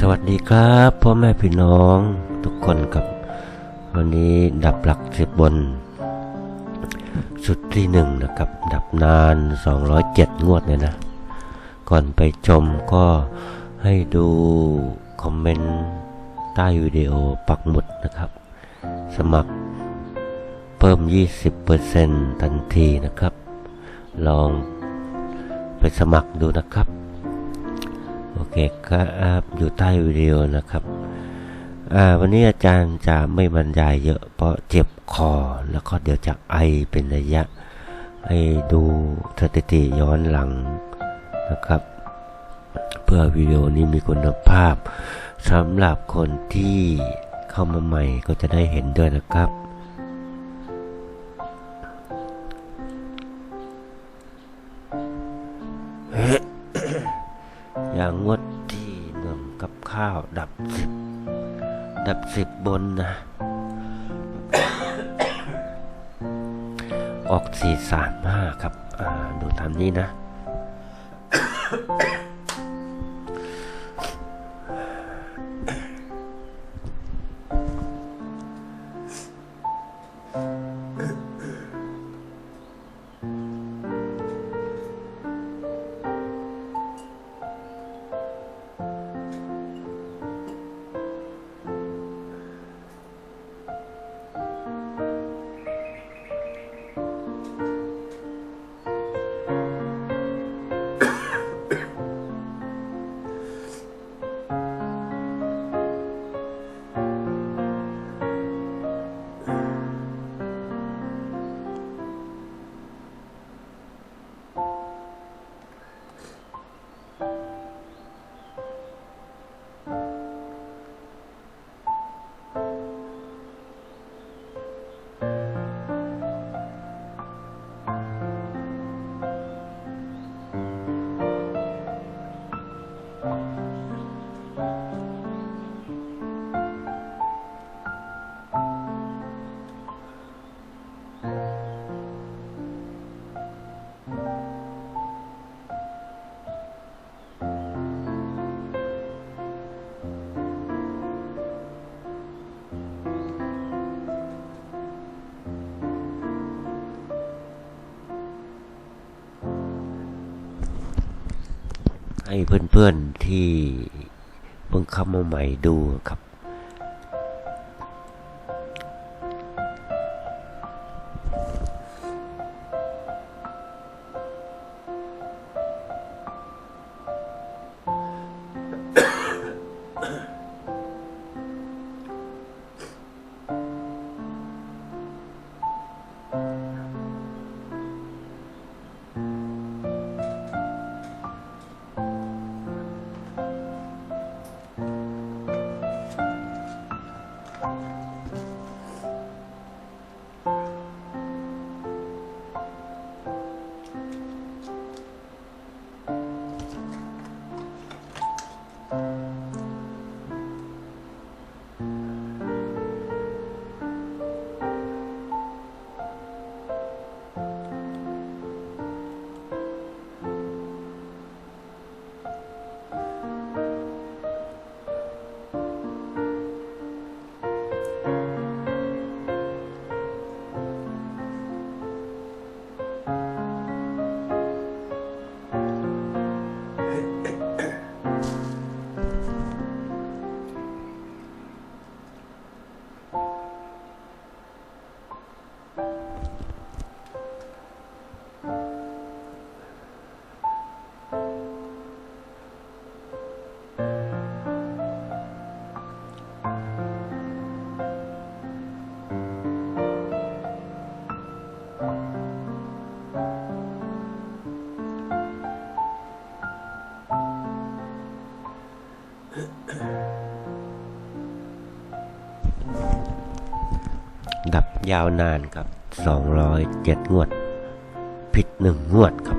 สวัสดีครับพ่อแม่พี่น้องทุกคนครับวันนี้ดับหลักสิบบน สุดที่หนึ่งนะครับ ดับนาน 207 งวดเลยนะ ก่อนไปชมก็ให้ดูคอมเมนต์ใต้วิดีโอปักหมุดนะครับ สมัครเพิ่ม 20%ทันทีนะครับ ลองไปสมัครดูนะครับ โอเคครับอยู่ใต้วิดีโอนะครับวันนี้อาจารย์จะไม่บรรยายเยอะเพราะเจ็บคอ แล้วก็เดี๋ยวจะไอเป็นระยะให้ดูสถิติย้อนหลังนะครับ เพื่อวิดีโอนี้มีคุณภาพสำหรับคนที่เข้ามาใหม่ก็จะได้เห็นด้วยนะครับ อย่างงวดที่หนึ่งกับข้าวดับสิบดับสิบบนนะ ออกสี่สามห้าครับอ่าดูตามนี้นะ ให้เพื่อนๆที่เพิ่งเข้ามาใหม่ดูครับ ดับยาวนานครับ 207 งวด ผิดหนึ่งงวดครับ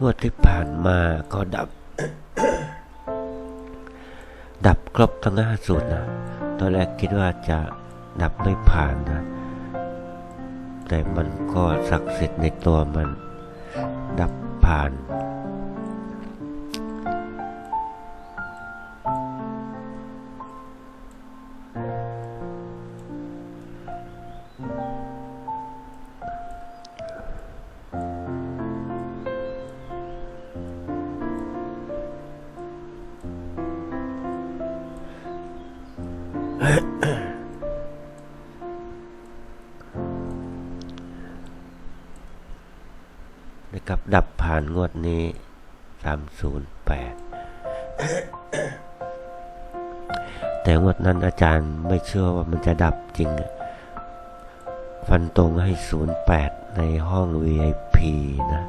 งวดที่ผ่านมาก็ดับ ดับครบทั้งห้าสูตรนะ ตอนแรกคิดว่าจะดับไม่ผ่านนะ แต่มันก็ศักดิ์สิทธิ์ในตัวมัน ดับผ่าน นะครับ ดับผ่านงวดนี้308แต่งวดนั้นอาจารย์ไม่เชื่อว่ามันจะดับจริง ฟันตรงให้08ในห้อง VIP นะ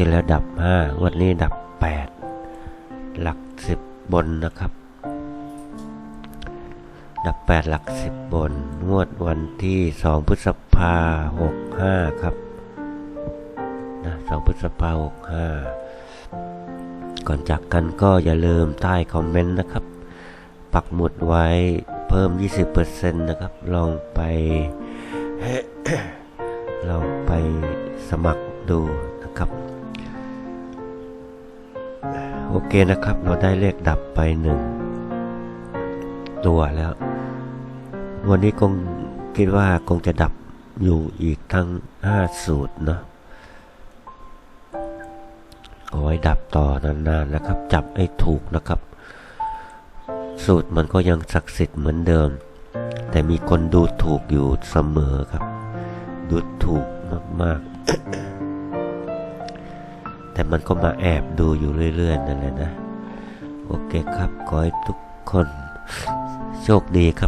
ที่แล้วดับห้างวดนี้ดับแปดหลักสิบบนนะครับ ดับแปดหลักสิบบน งวดวันที่สองพฤษภาหกห้าครับนะสองพฤษภาหกห้าก่อนจากกันก็อย่าลืมใต้คอมเมนต์นะครับ ปักหมุดไว้เพิ่ม 20%นะครับ ลองไป ลองไปสมัครดูนะครับ โอเคนะครับ เราได้เลขดับไปหนึ่งตัวแล้ว วันนี้คงคิดว่าคงจะดับอยู่อีกทั้งห้าสูตรเนาะเอาไว้ดับต่อนานๆนะครับ จับให้ถูกนะครับ สูตรมันก็ยังศักดิ์สิทธิ์เหมือนเดิม แต่มีคนดูถูกอยู่เสมอครับ ดูถูกมากๆ แต่มันก็มาแอบดูอยู่เรื่อยๆนั่นแหละนะ โอเคครับ ขอให้ทุกคนโชคดีครับ